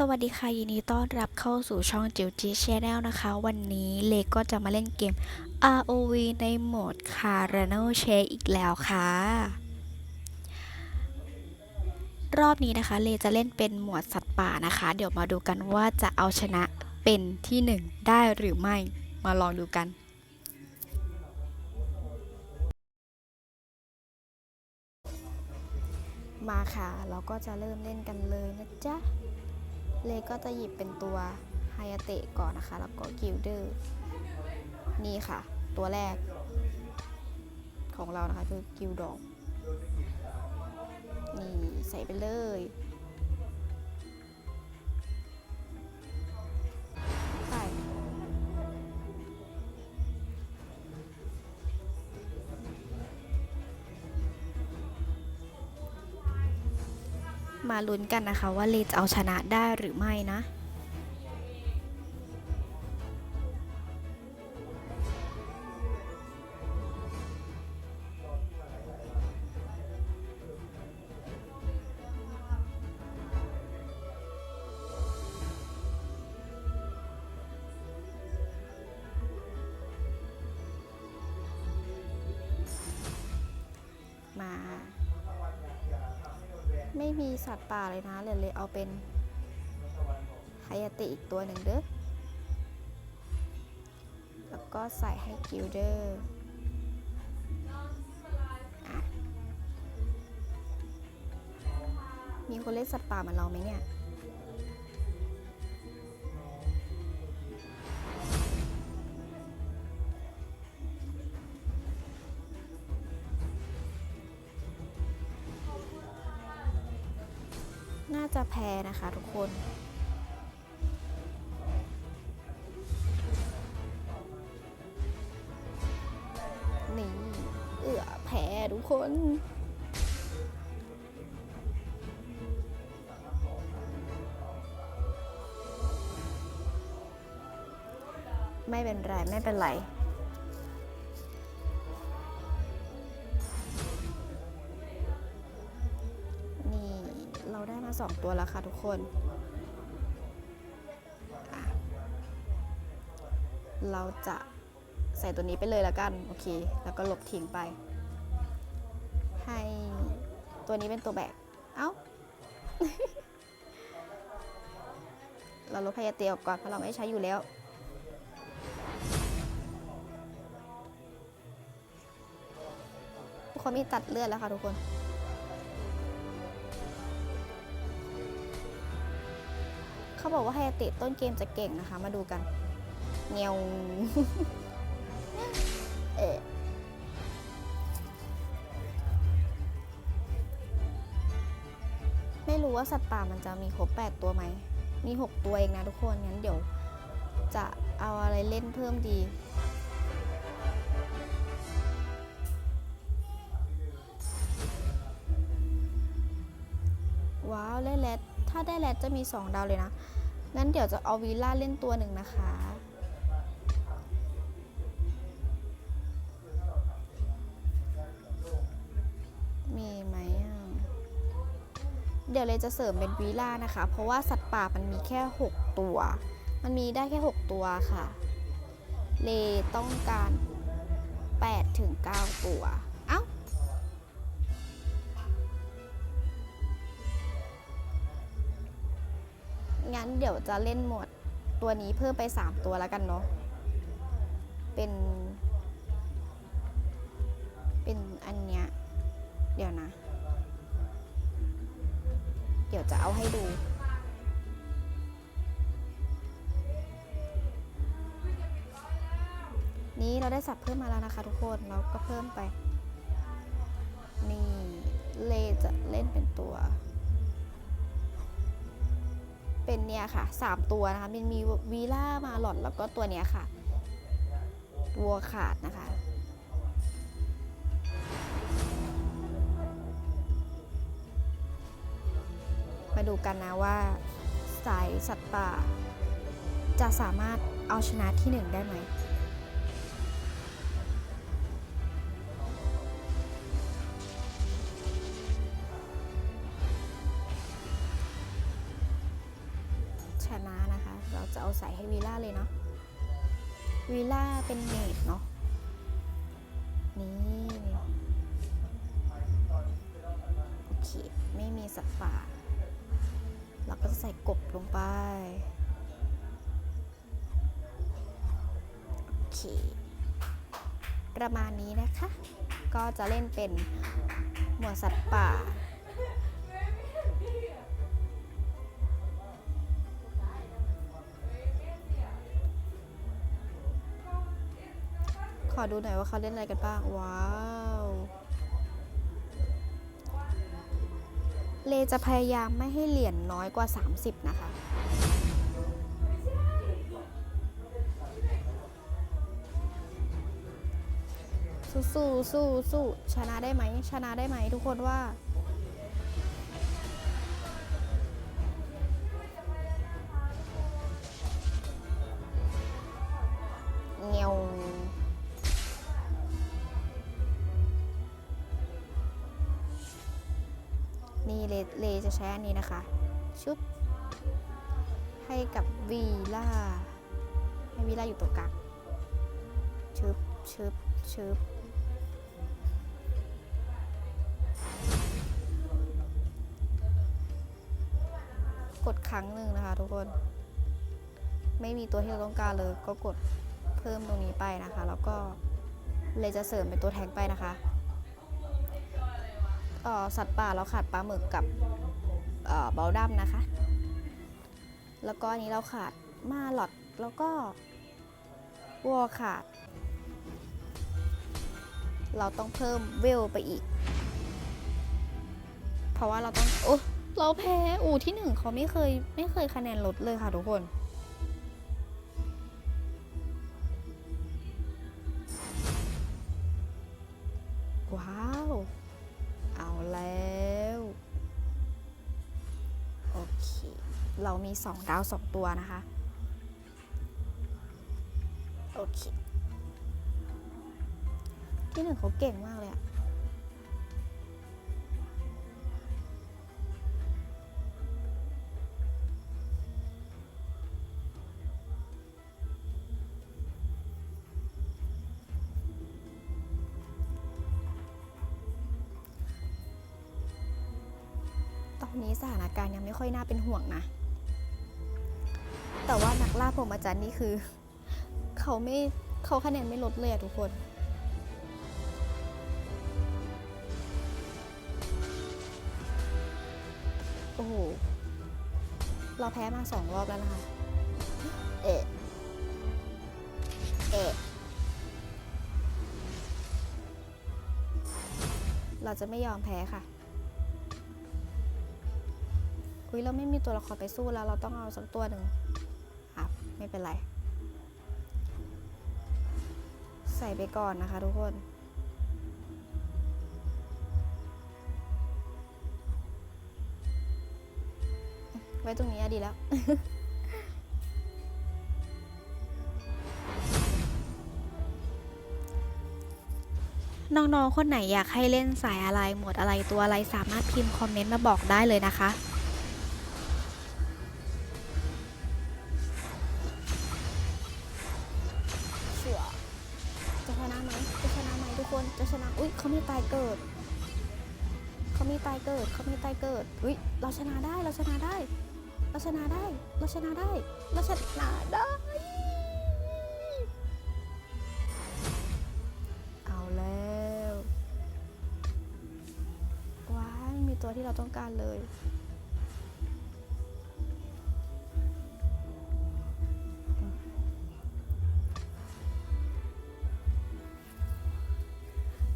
สวัสดีค่ะยินดีต้อนรับเข้าสู่ช่องจิวจีชแนลนะคะ วันนี้เลก็จะมาเล่นเกม ROV ในโหมด c a r a n o c h a อีกแล้วค่ะ รอบนี้นะคะเลจะเล่นเป็นหมวดสัตว์ป่านะคะ เดี๋ยวมาดูกันว่าจะเอาชนะเป็นที่หนึ่งได้หรือไม่มาลองดูกันมาค่ะ เราก็จะเริ่มเล่นกันเลยนะจ๊ะ เลก็จะหยิบเป็นตัวไฮยาเตะก่อนนะคะ แล้วก็กิลเดอร์ นี่ค่ะ ตัวแรกของเรานะคะ คือกิลดอก นี่ใส่ไปเลย ใส่ มาลุ้นกันนะคะว่าเลจะเอาชนะได้หรือไม่นะ ป่าเลยนะเลยเลยเอาเป็นไฮยาติอีกตัวหนึ่งเด้อ แล้วก็ใส่ให้กิลเดอร์อะมีคนเล่นสัตว์ป่าเหมือนเราไหมเนี่ย น่าจะแพ้นะคะทุกคน นี่ เอือแพ้ทุกคนไม่เป็นไร ไม่เป็นไร 2 ตัวแล้วค่ะทุกคน เราจะใส่ตัวนี้ไปเลยแล้วกัน โอเค แล้วก็ลบทิ้งไป ให้ตัวนี้เป็นตัวแบก เอา้า เราลบพยาเตียออกก่อนเพราะเราไม่ใช้อยู่แล้วทุกคนมีตัดเลือดแล้วค่ะทุกคน เขาบอกว่าไฮยาเตะต้นเกมจะเก่งนะคะ มาดูกันเงียวเอะไม่รู้ว่าสัตว์ป่ามันจะมีครบ 8 ตัวไหม มี 6 ตัวเองนะทุกคน งั้นเดี๋ยว จะเอาอะไรเล่นเพิ่มดี ว้าว ได้แรดถ้าได้แรดจะมี 2 ดาวเลยนะ งั้นเดี๋ยวจะเอาวีล่าเล่นตัวหนึ่งนะคะ มีไหมเดี๋ยวเลยจะเสริมเป็นวีล่านะคะ เพราะว่าสัตว์ป่ามันมีแค่ 6 ตัว มันมีได้แค่ 6 ตัวค่ะ เลต้องการ8ถึง9ตัว นเดี๋ยวจะเล่นหมดตัวนี้เพิ่มไป 3 ตัวแล้วกันเนาะ เป็น เป็นอันเนี้ย เดี๋ยวนะ เดี๋ยวจะเอาให้ดู นี้เราได้สับเพิ่มมาแล้วนะคะทุกคน เราก็เพิ่มไป นี่ เลจะเล่นเป็นตัว เป็นเนี่ยค่ะ 3 ตัวนะคะมันมีวีล่ามาหลอดแล้วก็ตัวเนี้ยค่ะวัวขาดนะคะ มาดูกันนะว่า สายสัตว์ป่า จะสามารถเอาชนะที่หนึ่งได้ไหม เลยเนาะวีล่าเป็นเมดเนาะนี่โอเค ไม่มีสัตว์ป่าเราก็จะใส่กบลงไป โอเค ประมาณนี้นะคะ ก็จะเล่นเป็นหมวดสัตว์ป่า ดูหน่อยว่าเขาเล่นอะไรกันบ้าง ว้าว เลจะพยายามไม่ให้เหรียญน้อยกว่า 30 นะคะสู้สู้สู้สู้ชนะได้ไหม ชนะได้ไหมทุกคนว่า นนี้นะคะ ชุบ ให้กับวีล่าให้วีล่าอยู่ตรงกลางชึบชึบชึบกดครั้งหนึ่งนะคะทุกคน ไม่มีตัวที่เราต้องการเลย ก็กดเพิ่มตรงนี้ไปนะคะ แล้วก็เลยจะเสริมเป็นตัวแทงไปนะคะเอ่อสัตว์ป่าเราขาดปลาหมึกกับ เอ่อเบลดัมนะคะ แล้วก็อันนี้เราขาดมาหลอดแล้วก็วอขาด เราต้องเพิ่มเวลไปอีก เพราะว่าเราต้องโอ้เราแพ้อูที่หนึ่งเขาไม่เคยไม่เคยคะแนนลดเลยค่ะทุกคน 2 ดาว 2 ตัวนะคะ โอเค ที่หนึ่งเขาเก่งมากเลยอะตอนนี้สถานการณ์ยังไม่ค่อยน่าเป็นห่วงนะ แต่ว่านักล่าผมอาจารย์นี่คือ เขาไม่เขาคะแนนไม่ลดเลยอะทุกคนโอ้โห เราแพ้มาสองรอบแล้วนะคะ เอะเอะเราจะไม่ยอมแพ้ค่ะคุยเราไม่มีตัวละครไปสู้แล้ว เราต้องเอาสักตัวหนึ่ง ไม่เป็นไร ใส่ไปก่อนนะคะทุกคนไว้ตรงนี้อดีแล้ว น้องๆ คนไหนอยากให้เล่นสายอะไร หมวดอะไรตัวอะไรสามารถพิมพ์คอมเมนต์มาบอกได้เลยนะคะ ชนะได้ เราชนะได้ เราชนะได้ เราชนะได้ เราชนะได้ เอาแล้วว้ายมีตัวที่เราต้องการเลย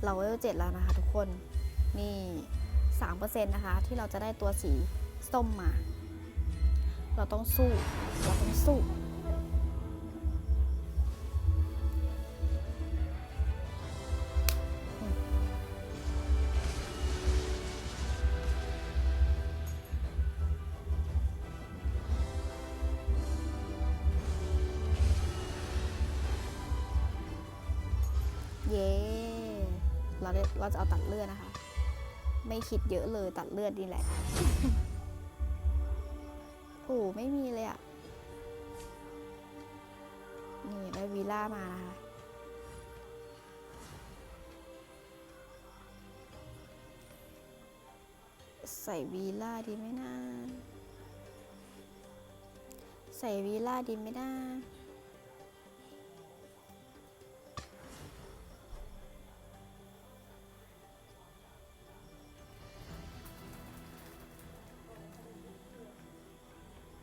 เราเวลเจ็ดแล้วนะคะทุกคน นี่ สามเปอร์เซ็นต์นะคะที่เราจะได้ตัวสีส้มมา เราต้องสู้ เราต้องสู้ เย้ เราได้เราจะเอาตัดเลือดนะคะ ไม่คิดเยอะเลยตัดเลือดนี่แหละ โอ้ไม่มีเลยอะนี่ได้วีล่ามานะคะใส่วีล่าดีไหมนะ ใส่วีล่าดีไหมนะ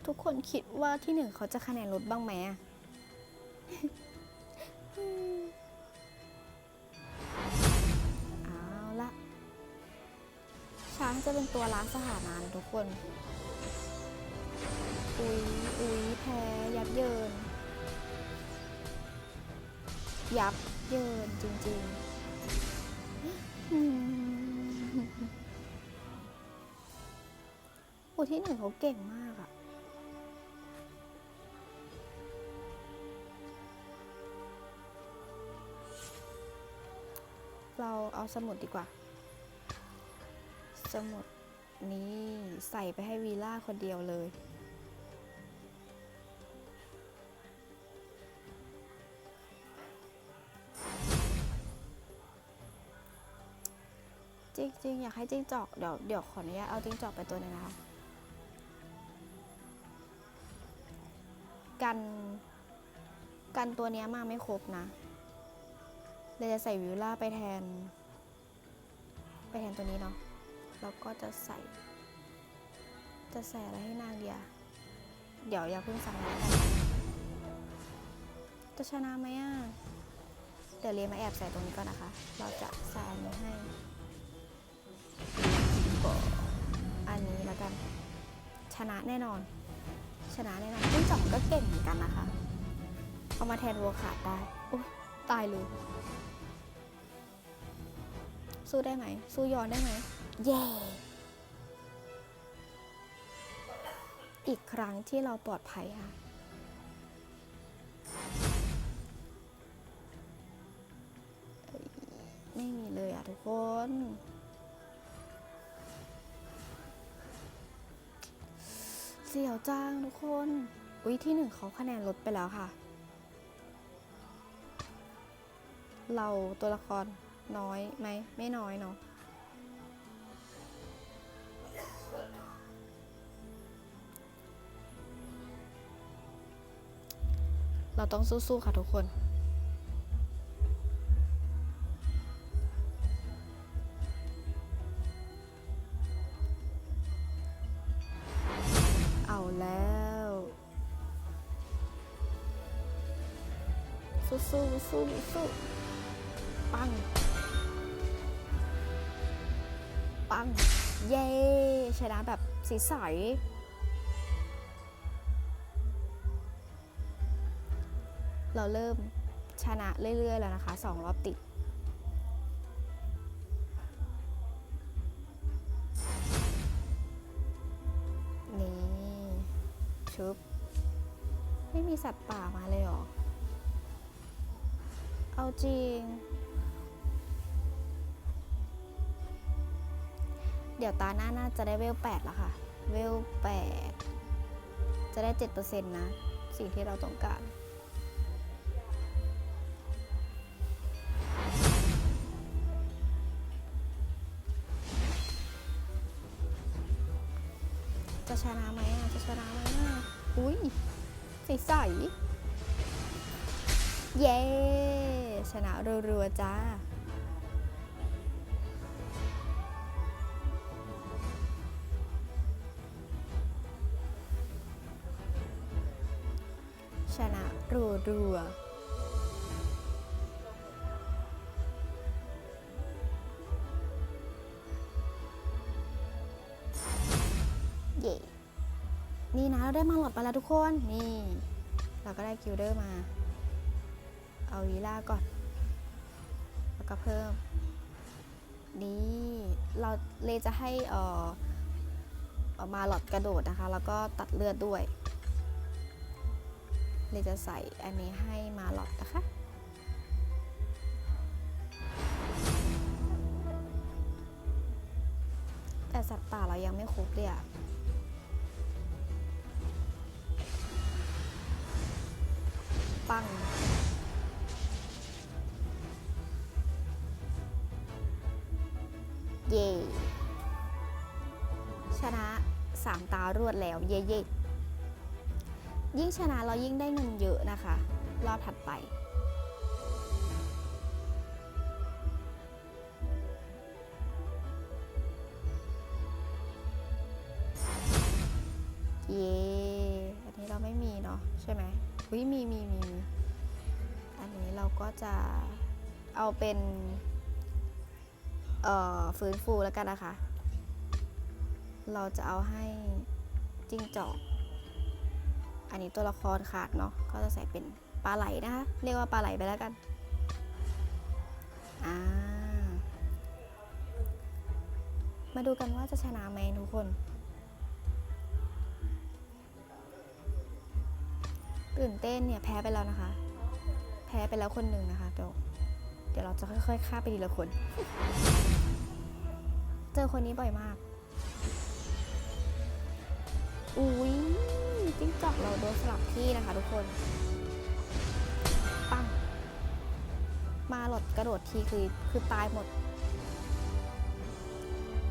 ทุกคนคิดว่าที่หนึ่งเขาจะคะแนนลดบ้างไหมอะเอาละช้างจะเป็นตัวล้างสถานะนทุกคน อุ๊ยอุ๊ยแพ้ยับเยิน ยับเยินจริงๆอืมโอ้ที่หนึ่งเขาเก่งมาก สมุดดีกว่า สมุดนี้ใส่ไปให้วีล่าคนเดียวเลยจริงๆอยากให้จิ้งจอกเดี๋ยวเดี๋ยวขออนุญาตเอาจิ้งจอกไปตัวนึงนะคะกันกันตัวนี้มาไม่ครบนะเลยจะใส่วิลล่าไปแทน แทนตัวนี้เนาะแล้วก็จะใส่ จะใส่อะไรให้นางเดียเดี๋ยวอย่าเพิ่งสั่งแล้วกันจะชนะไหมอะเดี๋ยวเรียนมาแอบใส่ตรงนี้ก่อนนะคะ เราจะใส่อันนี้ให้อันนี้แล้วกัน ชนะแน่นอน ชนะแน่นอนจิ้งจอกก็เก่งเหมือนกันนะคะ เอามาแทนวัวขาดได้ โอ้ยตายเลย สู้ได้ไหม สู้ย้อนได้ไหมเย้อีกครั้งที่เราปลอดภัยค่ะไม่มีเลยอะทุกคน เสียวจังทุกคน อุ้ยที่หนึ่งเขาคะแนนลดไปแล้วค่ะ เราตัวละคร น้อยไหมไม่น้อยเนาะเราต้องสู้ๆค่ะทุกคน เอาแล้ว สู้สู้สู้สู้ ปัง เย้ชนะแบบสีใสเราเริ่มชนะเรื่อย ๆ แล้วนะคะสองรอบติด นี่ ชุบ ไม่มีสัตว์ป่ามาเลยหรอ เอาจริง เดี๋ยวตาหน้าน่าจะได้เวล8แล้วค่ะ เวล8จะได้ 7%นะ สิ่งที่เราต้องการ จะชนะไหมอะ จะชนะไหมอะ อุ้ยใสใสเย้ ชนะรัวๆจ้า ชนะรัวๆเย่นี่นะเราได้มาหลอดไปแล้วทุกคน นี่ เราก็ได้กิลเดอร์มา เอาวีล่าก่อน แล้วก็เพิ่ม นี่ เราเลยจะให้เอ่ออามาหลอดกระโดดนะคะ แล้วก็ตัดเลือดด้วย เลยจะใส่อันนี้ให้มาหลอดนะคะ แต่สัตว์ป่าเรายังไม่ครบเลยอะปังเย่ชนะสามตารวดแล้ว เย่เย่ ยิ่งชนะเรายิ่งได้เงินเยอะนะคะ รอบถัดไป เย่อันนี้เราไม่มีเนาะใช่ไหมอุ้ยมีมีมีมี อันนี้เราก็จะเอาเป็น เอ่อฟื้นฟูแล้วกันนะคะ เราจะเอาให้จิ้งจอก อันนี้ตัวละครขาดเนาะก็จะใส่เป็นปลาไหลนะคะ เรียกว่าปลาไหลไปแล้วกันอ่ามาดูกันว่าจะชนะไหมทุกคน ตื่นเต้นเนี่ยแพ้ไปแล้วนะคะ แพ้ไปแล้วคนหนึ่งนะคะเดี๋ยวเดี๋ยวเราจะค่อยๆฆ่าไปทีละคน เจอคนนี้บ่อยมาก อุ้ย จิ้งจอกเราโดนสลับที่นะคะทุกคนปังมาหลดกระโดดทีคือคือตายหมด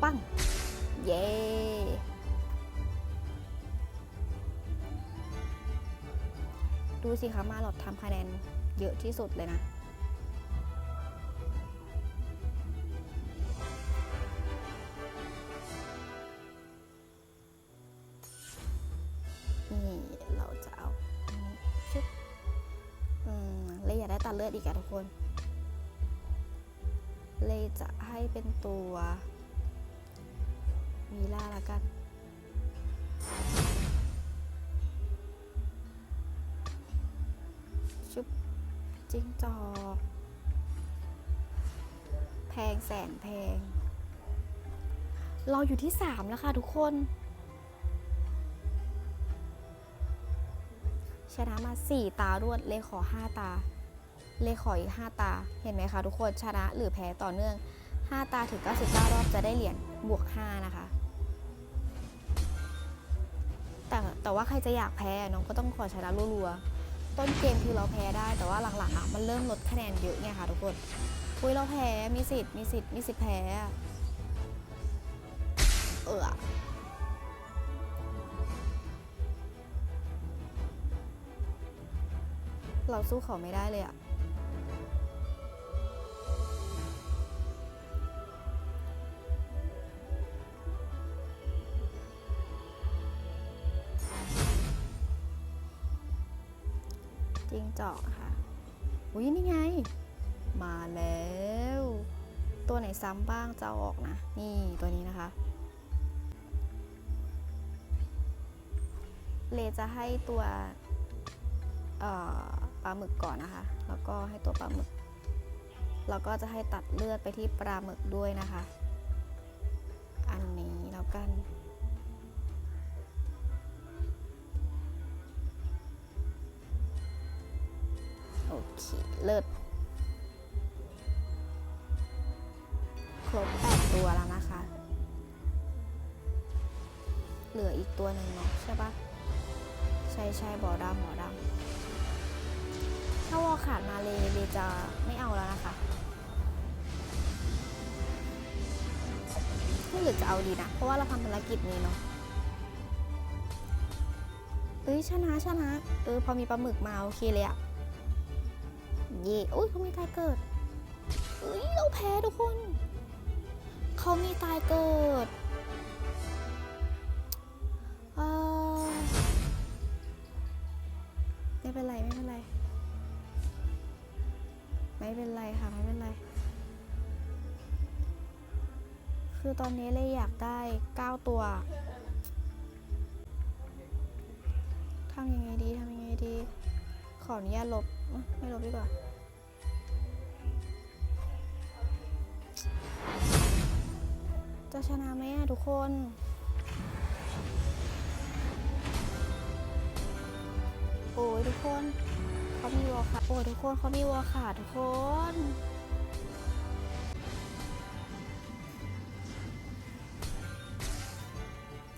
ปัง เย้ดูสิคะมาหลอดทำคะแนนเยอะที่สุดเลยนะ ตัววีล่าละกัน ชุบจิ้งจอกแพงแสนแพง เราอยู่ที่3แล้วค่ะทุกคน ชนะมา4ตารวด เลยขอ5ตา เลยขออีก5ตา เห็นไหมคะทุกคน ชนะหรือแพ้ต่อเนื่อง 5 ตาถึง 99 รอบจะได้เหรียญบวก 5 นะคะ แต่แต่ว่าใครจะอยากแพ้น้องก็ต้องขอชนะรัวๆ ต้นเกมคือเราแพ้ได้แต่ว่าหลังๆอะมันเริ่มลดคะแนนเยอะไงค่ะทุกคน อุ้ยเราแพ้มีสิทธิ์มีสิทธิ์มีสิทธิ์แพ้ เออเราสู้เขาไม่ได้เลยอะ จริงจอกค่ะอุ้ยนี่ไง มาแล้ว ตัวไหนซ้ำบ้างจะออกนะ นี่ตัวนี้นะคะ เลจะให้ตัวปลาหมึกก่อนนะคะ แล้วก็ให้ตัวปลาหมึก แล้วก็จะให้ตัดเลือดไปที่ปลาหมึกด้วยนะคะ อันนี้แล้วกัน เลิศครบแปดตัวแล้วนะคะ เหลืออีกตัวหนึ่งเนาะใช่ปะใช่ใช่บอดำบอดำถ้าวอขาดมาเลยเลยจะไม่เอาแล้วนะคะไม่หรือจะเอาดีนะ เพราะว่าเราทำภารกิจนี้เนาะเอ้ยชนะชนะ เออ พอมีปลาหมึกมา โอเคเลยอะ เย่อุ้ยเขามีตายเกิดเอ้ยเราแพ้ทุกคน เขามีตายเกิดเอ่อไม่เป็นไรไม่เป็นไร ไม่เป็นไรค่ะไม่เป็นไร คือตอนนี้เลยอยากได้9ตัวทำยังไงดีทำยังไงดี ขออนุญาตลบ ไม่ลบดีกว่า จะชนะไหมอะทุกคน โอ้ยทุกคนเขามีวอลค่ะ โอ้ยทุกคนเขามีวอลค่ะทุกคน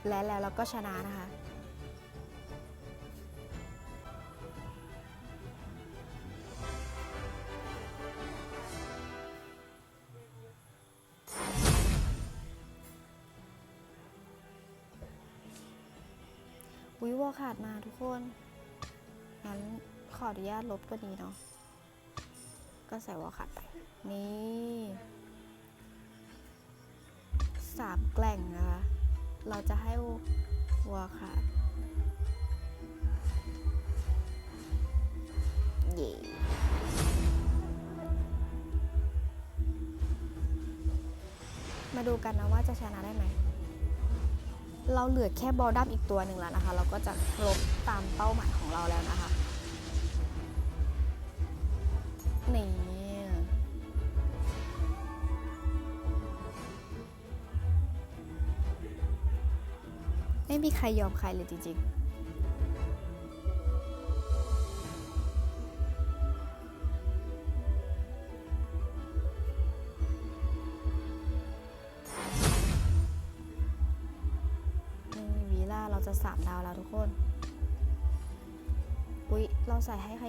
และแล้วเราก็ชนะนะคะ ขาดมาทุกคน งั้นขออนุญาตลบตัวนี้เนาะ ก็ใส่วอขาดไป นี่สามแกล่งนะคะ เราจะให้วัวขาดเย่มาดูกันนะว่าจะชนะได้ไหม เราเหลือแค่บอลดัมอีกตัวหนึ่งแล้วนะคะ เราก็จะครบตามเป้าหมายของเราแล้วนะคะนี่ไม่มีใครยอมใครเลยจริงๆ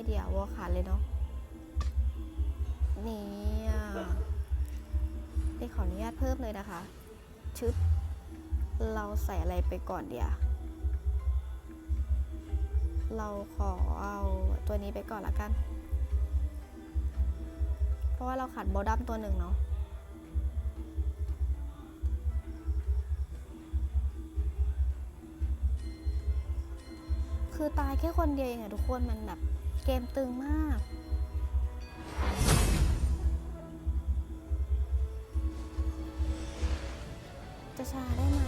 เดียววอขาดเลยเนาะนี่อะเด็กขออนุญาตเพิ่มเลยนะคะ ชึบ เราใส่อะไรไปก่อนเดียวเราขอเอาตัวนี้ไปก่อนละกัน เพราะว่าเราขาดบอดัมตัวหนึ่งเนาะคือตายแค่คนเดียวเองอะทุกคนมันแบบ มตึงมาก จะชนะได้ไหม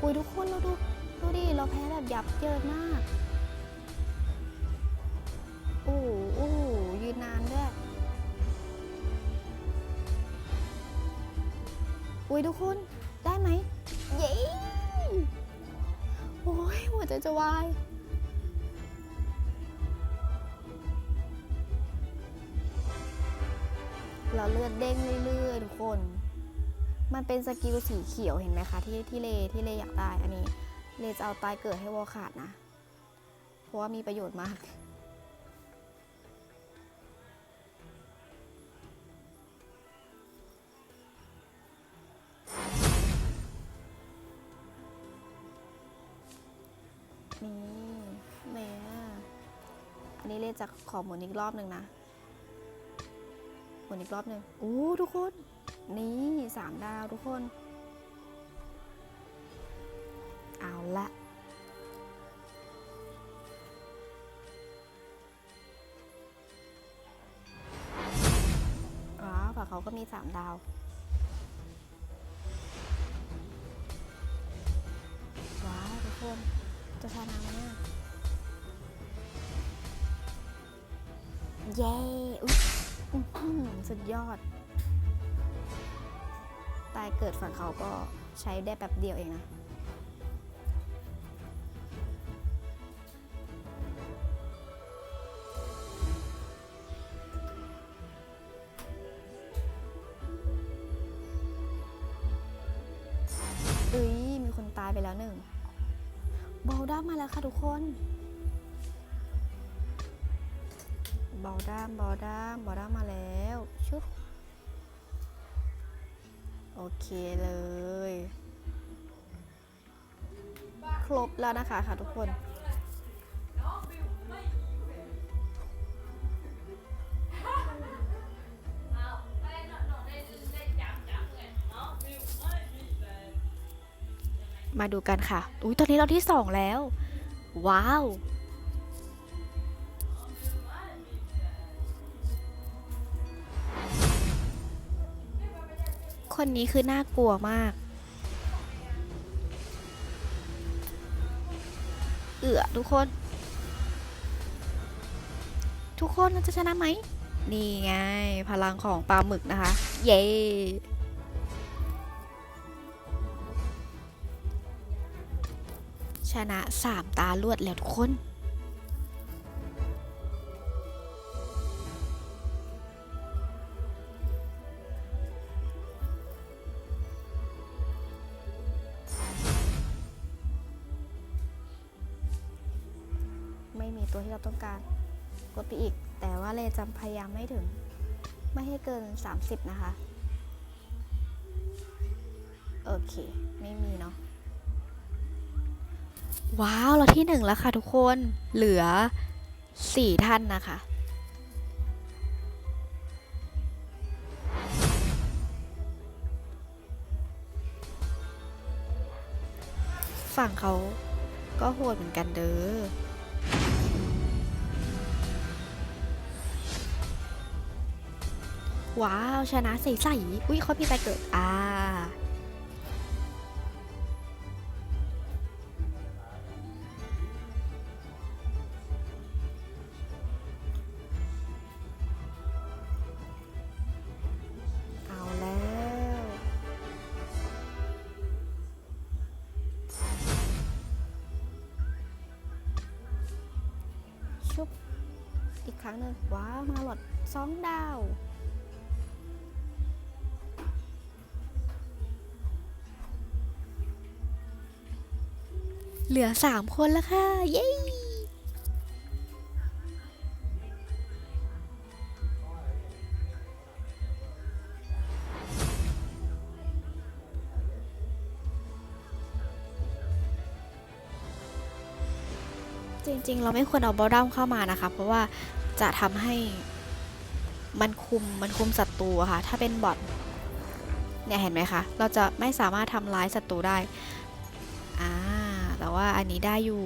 อุ้ยทุกคนเราดู ดูดิ เราแพ้แบบยับเยินมากโอ้โอ้ยืนนานด้วย อุ้ยทุกคน ได้ไหม เย้ โอ้ยหัวใจจะวาย เราเลือดเด้งเรื่อยๆทุกคน มันเป็นสกิลสีเขียวเห็นไหมคะที่ที่เลที่เลอยากได้อันนี้เลจะเอาตายเกิดให้วอลขาดนะ เพราะว่ามีประโยชน์มากนี่แม่อันนี้เลจะขอหมุนอีกรอบหนึ่งนะ นอีกรอบหนึ่งโอ้ทุกคน นี่สามดาวทุกคน เอาละว้าวฝั่งเขาก็มีสามดาว ดยอด ตายเกิดฝั่งเขาก็ใช้ได้แบบเดียวเองนะ เอ้ย มีคนตายไปแล้วหนึ่งเบลด้ามาแล้วค่ะทุกคนเบลด้ามเบลด้ามเบลด้ามมาแล้ว เคเลย ครบแล้วนะคะค่ะทุกคนมาดูกันค่ะ อุ้ยตอนนี้เราที่สองแล้ว ว้าว คนนี้คือน่ากลัวมาก เอือทุกคน ทุกคนจะชนะไหม นี่ไง พลังของปลาหมึกนะคะ เย้ชนะสามตาลวดแล้วทุกคน อีก แต่ว่าเลจำพยายามไม่ถึง ไม่ให้เกิน 30 นะคะ โอเค ไม่มีเนาะ ว้าว เราที่หนึ่งแล้วค่ะทุกคน เหลือสี่ท่านนะคะฝั่งเขาก็โหดเหมือนกันเด้อ ว้าว ชนะใสๆอุ้ยเขาพี่ไปเกิดอ่าเอา ลือสามคนแล้วค่ะ เย้จริง ๆ เราไม่ควรเอาบอลดัมเข้ามานะคะ เพราะว่าจะทำให้มันคุมมันคุมศัตรูอะค่ะ ถ้าเป็นบอทเนี่ยเห็นไหมคะ เราจะไม่สามารถทำร้ายศัตรูได้ ว่าอันนี้ได้อยู่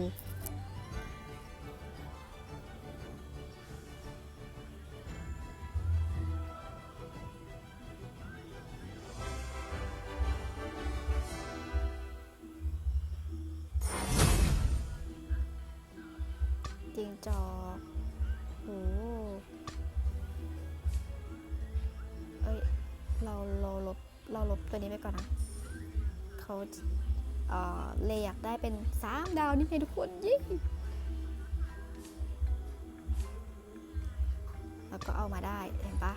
เป็นสามดาวนี่ไงทุกคนยิ่งแล้วก็เอามาได้เห็นปะ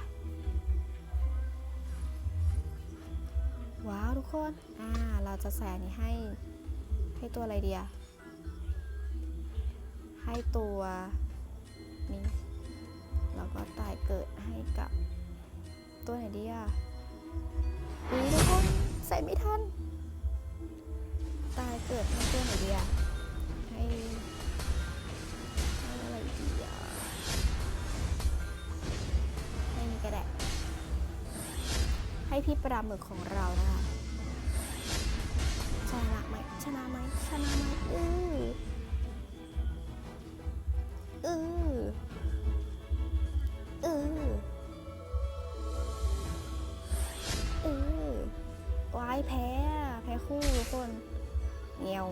ว้าวทุกคนอ่าเราจะใส่นนี้ให้ให้ตัวอะไรเดียให้ตัวนี้แล้วก็ตายเกิดให้กับตัวไหนดีอะอุ้ยทุกคนใส่ไม่ทัน ตายเกิดให้ตัวไหนดีอะให้ให้อะไรดีอะให้นี่ก็ได้ให้พี่ปลาหมึกของเรานะคะชนะไหมชนะไหมชนะไหมอือเออเออเออวายแพ้ แพ้คู่ทุกคน เงียว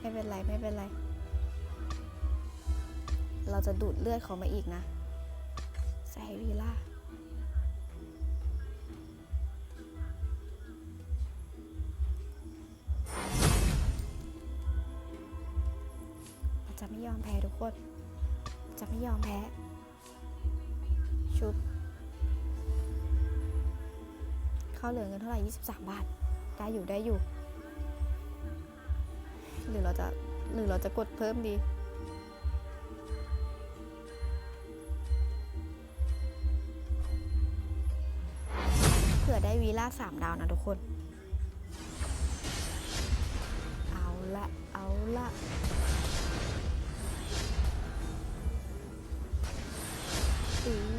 ไม่เป็นไร ไม่เป็นไร เราจะดูดเลือดเขามาอีกนะใส่วีล่าจะไม่ยอมแพ้ทุกคน จะไม่ยอมแพ้ ชุบ เข้าเหลือเงินเท่าไหร่ 23 บาท ได้อยู่ได้อยู่ หรือเราจะหรือเราจะกดเพิ่มดี เผื่อได้วีล่าสามดาวนะทุกคน เอาละเอาละอือ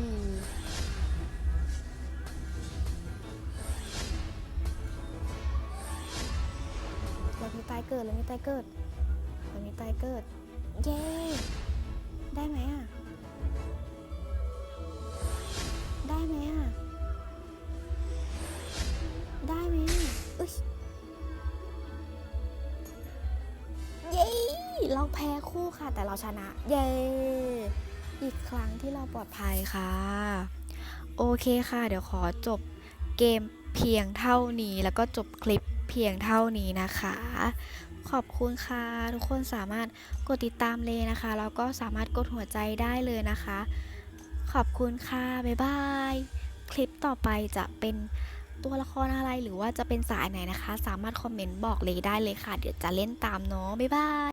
เกิดเรามีไตเกิดเรามีไตเกิด เย้ ได้ไหมอะ ได้ไหมอะ ได้ไหมอะอุ๊ยเย้ เราแพ้คู่ค่ะ แต่เราชนะ เย้ อีกครั้งที่เราปลอดภัยค่ะ โอเคค่ะ เดี๋ยวขอจบเกมเพียงเท่านี้แล้วก็จบคลิป เพียงเท่านี้นะคะ ขอบคุณค่ะ ทุกคนสามารถกดติดตามเลยนะคะ แล้วก็สามารถกดหัวใจได้เลยนะคะ ขอบคุณค่ะ บ๊ายบาย คลิปต่อไปจะเป็นตัวละครอะไรหรือว่าจะเป็นสายไหนนะคะ สามารถคอมเมนต์บอกเลยได้เลยค่ะ เดี๋ยวจะเล่นตามเนาะบ๊ายบาย